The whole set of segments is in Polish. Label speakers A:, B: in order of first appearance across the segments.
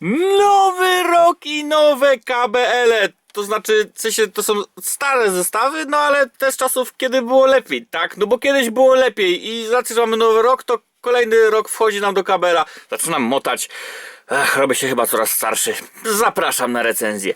A: Nowy rok i nowe KBL. -e. To znaczy, w sensie to są stare zestawy, no ale te z czasów, kiedy było lepiej, tak? No bo kiedyś było lepiej i z że mamy nowy rok, to kolejny rok wchodzi nam do kabela. Zaczynam motać. Ach, robię się chyba coraz starszy. Zapraszam na recenzję.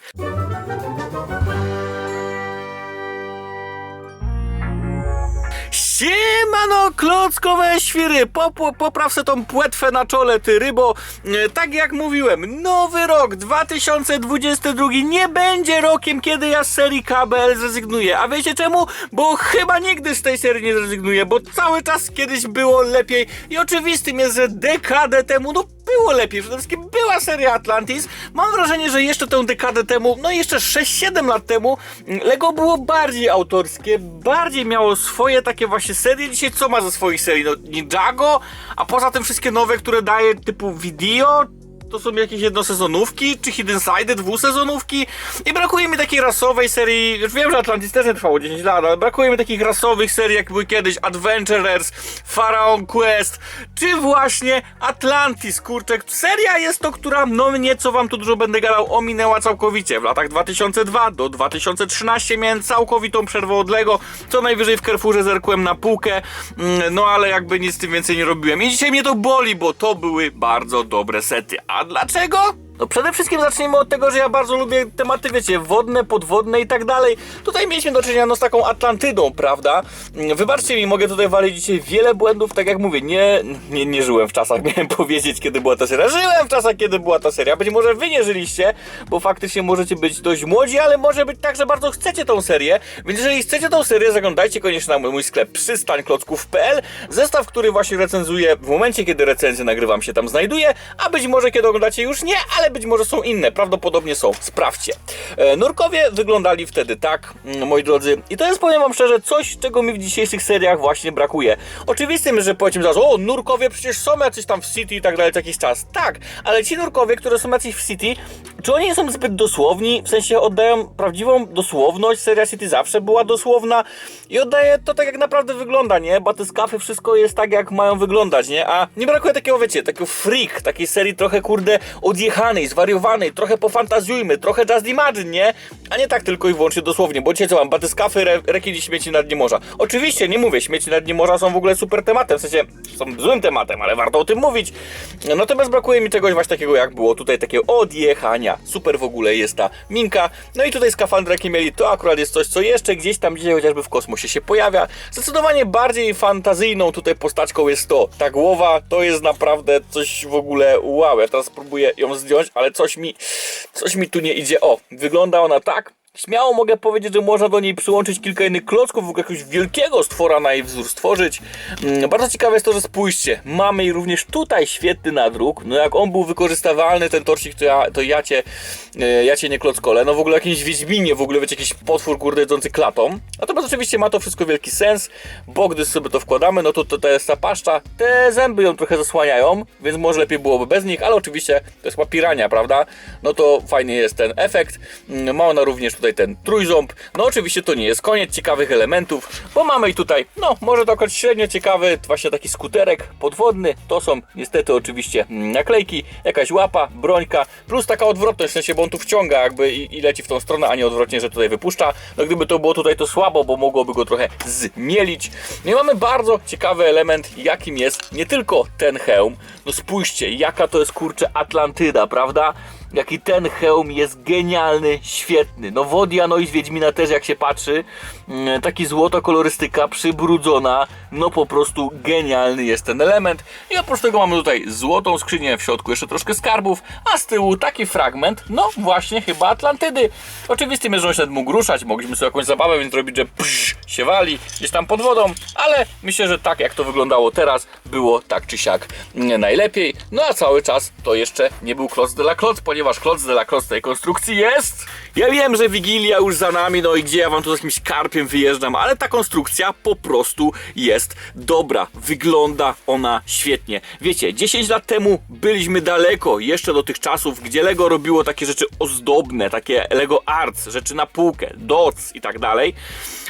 A: Siemano, klockowe świry, Popo, popraw se tą płetwę na czole, ty rybo. E, Tak jak mówiłem, nowy rok 2022 nie będzie rokiem, kiedy ja z serii KBL zrezygnuję. A wiecie czemu? Bo chyba nigdy z tej serii nie zrezygnuję, bo cały czas kiedyś było lepiej i oczywistym jest, że dekadę temu, no było lepiej. Przede wszystkim była seria Atlantis. Mam wrażenie, że jeszcze tę dekadę temu, no jeszcze 6-7 lat temu, mm, Lego było bardziej autorskie, bardziej miało swoje takie właśnie serie. Dzisiaj co ma ze swoich serii? No Ninjago, a poza tym wszystkie nowe, które daje typu video, to są jakieś jednosezonówki, czy Hidden Side dwusezonówki? I brakuje mi takiej rasowej serii, już wiem, że Atlantis też nie trwało 10 lat, ale brakuje mi takich rasowych serii, jak były kiedyś Adventurers, Pharaon Quest, czy właśnie Atlantis, kurczę, seria jest to, która, no nieco wam tu dużo będę gadał, ominęła całkowicie, w latach 2002 do 2013 miałem całkowitą przerwę od Lego, co najwyżej w Carrefourze zerkłem na półkę, mm, no ale jakby nic z tym więcej nie robiłem. I dzisiaj mnie to boli, bo to były bardzo dobre sety, a dlaczego? No przede wszystkim zacznijmy od tego, że ja bardzo lubię tematy, wiecie, wodne, podwodne i tak dalej. Tutaj mieliśmy do czynienia no, z taką Atlantydą, prawda? Mm, Wybaczcie mi, mogę tutaj walić dzisiaj wiele błędów, tak jak mówię, nie, nie, nie żyłem w czasach, miałem powiedzieć, kiedy była ta seria. Żyłem w czasach, kiedy była ta seria. Być może wy nie żyliście, bo faktycznie możecie być dość młodzi, ale może być tak, że bardzo chcecie tą serię. Więc jeżeli chcecie tą serię, zaglądajcie koniecznie na mój, mój sklep przystańklocków.pl. Zestaw, który właśnie recenzuję w momencie, kiedy recenzję nagrywam się tam znajduje, a być może kiedy oglądacie już nie, ale być może są inne, prawdopodobnie są. Sprawdźcie. E, nurkowie wyglądali wtedy tak, mm, moi drodzy, i to jest, powiem wam szczerze, coś, czego mi w dzisiejszych seriach właśnie brakuje. Oczywistym, że powiecie mi zaraz, o, nurkowie przecież są jacyś tam w City i tak dalej, jakiś czas. Tak, ale ci nurkowie, które są jacyś w City, czy oni są zbyt dosłowni, w sensie oddają prawdziwą dosłowność, seria City zawsze była dosłowna i oddaje to tak, jak naprawdę wygląda, nie? Batyskafy, wszystko jest tak, jak mają wyglądać, nie? A nie brakuje takiego, wiecie, takiego freak, takiej serii trochę, kurde, odjechanej, zwariowanej, trochę pofantazjujmy, trochę just imagine, nie? A nie tak tylko i wyłącznie dosłownie, bo dzisiaj co mam, batyskafy, re, rekini, śmieci na dnie morza. Oczywiście, nie mówię, śmieci na dnie morza są w ogóle super tematem, w sensie są złym tematem, ale warto o tym mówić. Natomiast brakuje mi czegoś właśnie takiego, jak było tutaj, takiego odjechania. Super w ogóle jest ta minka. No i tutaj skafandry, jakie mieli, to akurat jest coś, co jeszcze gdzieś tam dzisiaj chociażby w kosmosie się pojawia. Zdecydowanie bardziej fantazyjną tutaj postaczką jest to. Ta głowa to jest naprawdę coś w ogóle wow. Ja teraz spróbuję ją zdjąć, ale coś mi, coś mi tu nie idzie. O, wygląda ona tak. Śmiało mogę powiedzieć, że można do niej przyłączyć kilka innych klocków, w ogóle jakiegoś wielkiego stwora na jej wzór stworzyć. Mm, Bardzo ciekawe jest to, że spójrzcie, mamy również tutaj świetny nadruk. No jak on był wykorzystywalny, ten torsik, to ja, to ja cię, e, ja cię nie klockole. No w ogóle jakimś Wiedźminie, w ogóle wiecie, jakiś potwór kurde jedzący klatą. Natomiast oczywiście ma to wszystko wielki sens, bo gdy sobie to wkładamy, no to, to, to jest ta paszcza, te zęby ją trochę zasłaniają, więc może lepiej byłoby bez nich, ale oczywiście to jest łapirania, prawda? No to fajny jest ten efekt. Mm, Ma ona również tutaj ten trójząb. No oczywiście to nie jest koniec ciekawych elementów, bo mamy i tutaj, no może to akurat średnio ciekawy, właśnie taki skuterek podwodny. To są niestety oczywiście mm, naklejki, jakaś łapa, brońka, plus taka odwrotność, w sensie, bo on tu wciąga jakby i, i leci w tą stronę, a nie odwrotnie, że tutaj wypuszcza. No gdyby to było tutaj to słabo, bo mogłoby go trochę zmielić. No i mamy bardzo ciekawy element, jakim jest nie tylko ten hełm. No spójrzcie, jaka to jest kurczę Atlantyda, prawda? Jaki ten hełm jest genialny, świetny. No Wodia, no i z Wiedźmina też jak się patrzy, taki złoto kolorystyka przybrudzona, no po prostu genialny jest ten element. I oprócz tego mamy tutaj złotą skrzynię, w środku jeszcze troszkę skarbów, a z tyłu taki fragment, no właśnie chyba Atlantydy. Oczywiście on się mógł ruszać, mogliśmy sobie jakąś zabawę, więc zrobić, że psz, się wali gdzieś tam pod wodą, ale myślę, że tak jak to wyglądało teraz, było tak czy siak mm, najlepiej. No a cały czas to jeszcze nie był kloc de la kloc, ponieważ kloc de la kloc tej konstrukcji jest Ja wiem, że Wigilia już za nami, no i gdzie ja wam tu z jakimś karpiem wyjeżdżam, ale ta konstrukcja po prostu jest dobra. Wygląda ona świetnie. Wiecie, 10 lat temu byliśmy daleko jeszcze do tych czasów, gdzie Lego robiło takie rzeczy ozdobne, takie Lego Arts, rzeczy na półkę, doc i tak dalej.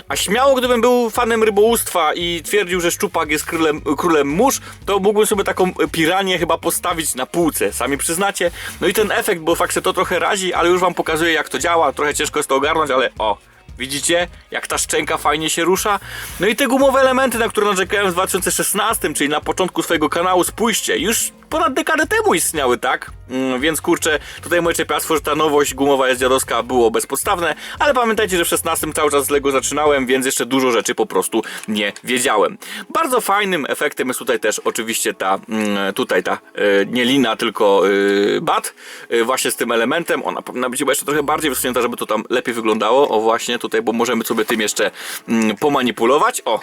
A: A śmiało, gdybym był fanem rybołówstwa i twierdził, że szczupak jest królem, królem mórz, to mógłbym sobie taką piranię chyba postawić na półce, sami przyznacie. No i ten efekt, bo fakt, że to trochę razi, ale już wam pokazuję jak to działa, trochę ciężko jest to ogarnąć, ale o, Widzicie, jak ta szczęka fajnie się rusza? No i te gumowe elementy, na które narzekałem w 2016, czyli na początku swojego kanału, spójrzcie, już ponad dekadę temu istniały, tak? Mm, więc kurczę, tutaj moje czepiastwo, że ta nowość gumowa jest dziadowska było bezpodstawne, ale pamiętajcie, że w 16 cały czas z Lego zaczynałem, więc jeszcze dużo rzeczy po prostu nie wiedziałem. Bardzo fajnym efektem jest tutaj też oczywiście ta, mm, tutaj ta, e, nie lina, tylko e, bat, e, właśnie z tym elementem, ona powinna być chyba jeszcze trochę bardziej wysunięta, żeby to tam lepiej wyglądało, o właśnie tutaj, bo możemy sobie tym jeszcze mm, pomanipulować, o,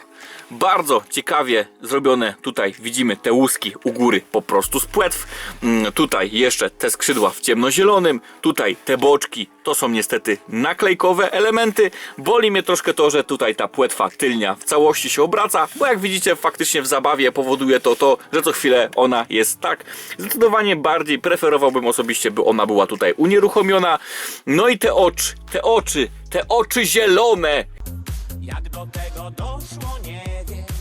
A: bardzo ciekawie zrobione tutaj widzimy te łuski u góry po prostu z płetw. Mm, Tutaj jeszcze te skrzydła w ciemnozielonym, tutaj te boczki to są niestety naklejkowe elementy. Boli mnie troszkę to, że tutaj ta płetwa tylnia w całości się obraca, bo jak widzicie faktycznie w zabawie powoduje to to, że co chwilę ona jest tak. Zdecydowanie bardziej preferowałbym osobiście, by ona była tutaj unieruchomiona. No i te oczy, te oczy, te oczy zielone,
B: Jak do tego doszło, nie wiem.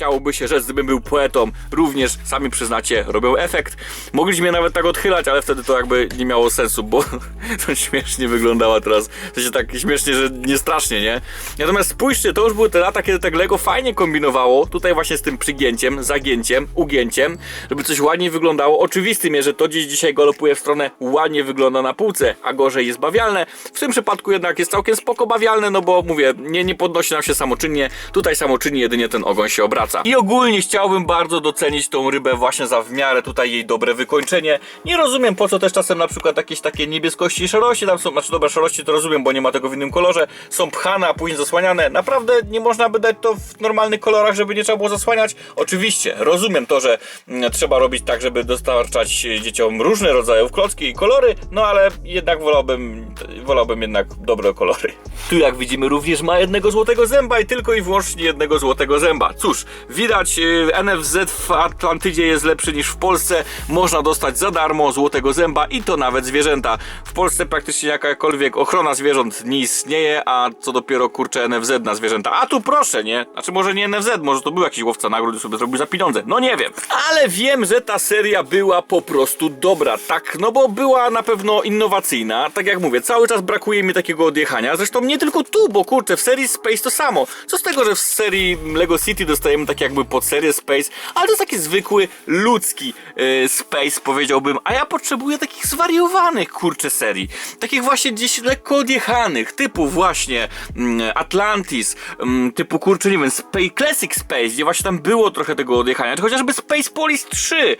A: Chciałoby się rzec, gdybym był poetą, również sami przyznacie, robią efekt. Mogliśmy nawet tak odchylać, ale wtedy to jakby nie miało sensu, bo to śmiesznie wyglądała teraz. To się tak śmiesznie, że nie strasznie, nie? Natomiast spójrzcie, to już były te lata, kiedy tak Lego fajnie kombinowało, tutaj właśnie z tym przygięciem, zagięciem, ugięciem, żeby coś ładnie wyglądało. Oczywistym jest, że to gdzieś dzisiaj galopuje w stronę ładnie wygląda na półce, a gorzej jest bawialne. W tym przypadku jednak jest całkiem spoko bawialne, no bo mówię, nie, nie podnosi nam się samoczynnie, tutaj samoczynnie jedynie ten ogon się obraca. I ogólnie chciałbym bardzo docenić tą rybę właśnie za w miarę tutaj jej dobre wykończenie. Nie rozumiem po co też czasem na przykład jakieś takie niebieskości i szarości tam są, znaczy dobra szarości to rozumiem, bo nie ma tego w innym kolorze, są pchane, a później zasłaniane. Naprawdę nie można by dać to w normalnych kolorach, żeby nie trzeba było zasłaniać. Oczywiście, rozumiem to, że mm, trzeba robić tak, żeby dostarczać dzieciom różne rodzaje klocki i kolory, no ale jednak wolałbym, wolałbym jednak dobre kolory. Tu jak widzimy również ma jednego złotego zęba i tylko i wyłącznie jednego złotego zęba. Cóż, widać e, NFZ w Atlantydzie jest lepszy niż w Polsce. Można dostać za darmo złotego zęba i to nawet zwierzęta. W Polsce praktycznie jakakolwiek ochrona zwierząt nie istnieje, a co dopiero kurczę NFZ na zwierzęta. A tu proszę, nie? Znaczy może nie NFZ, może to był jakiś łowca nagród i sobie zrobił za pieniądze. No nie wiem. Ale wiem, że ta seria była po prostu dobra. Tak, no bo była na pewno innowacyjna. Tak jak mówię, cały czas brakuje mi takiego odjechania. Zresztą nie tylko tu, bo kurczę, w serii Space to samo. Co z tego, że w serii Lego City dostajemy tak jakby pod serię Space, ale to jest taki zwykły, ludzki e, Space powiedziałbym, a ja potrzebuję takich zwariowanych kurczę serii. Takich właśnie gdzieś lekko odjechanych, typu właśnie mm, Atlantis, mm, typu kurczę, nie wiem, Space, Classic Space, gdzie właśnie tam było trochę tego odjechania, czy chociażby Space Police 3,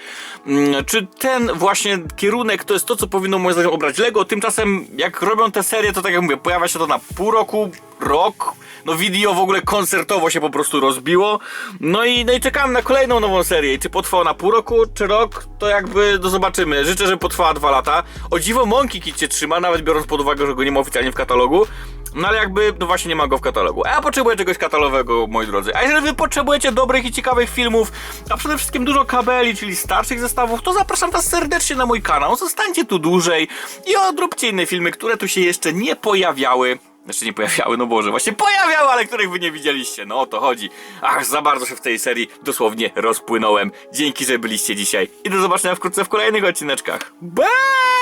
A: mm, czy ten właśnie kierunek to jest to, co powinno moim zdaniem obrać Lego, tymczasem jak robią te serie, to tak jak mówię, pojawia się to na pół roku, rok, no video w ogóle koncertowo się po prostu rozbiło. No i, no i czekam na kolejną nową serię. I Czy potrwała na pół roku, czy rok, to jakby do zobaczymy. Życzę, żeby potrwała dwa lata. O dziwo Monkey Kid się trzyma, nawet biorąc pod uwagę, że go nie ma oficjalnie w katalogu. No ale jakby, no właśnie nie ma go w katalogu. A ja potrzebuję czegoś katalogowego, moi drodzy. A jeżeli wy potrzebujecie dobrych i ciekawych filmów, a przede wszystkim dużo kabeli, czyli starszych zestawów, to zapraszam was serdecznie na mój kanał. Zostańcie tu dłużej i odróbcie inne filmy, które tu się jeszcze nie pojawiały. Jeszcze nie pojawiały, no Boże, właśnie pojawiały, ale których wy nie widzieliście. No o to chodzi. Ach, za bardzo się w tej serii dosłownie rozpłynąłem. Dzięki, że byliście dzisiaj. I do zobaczenia wkrótce w kolejnych odcineczkach. Bye!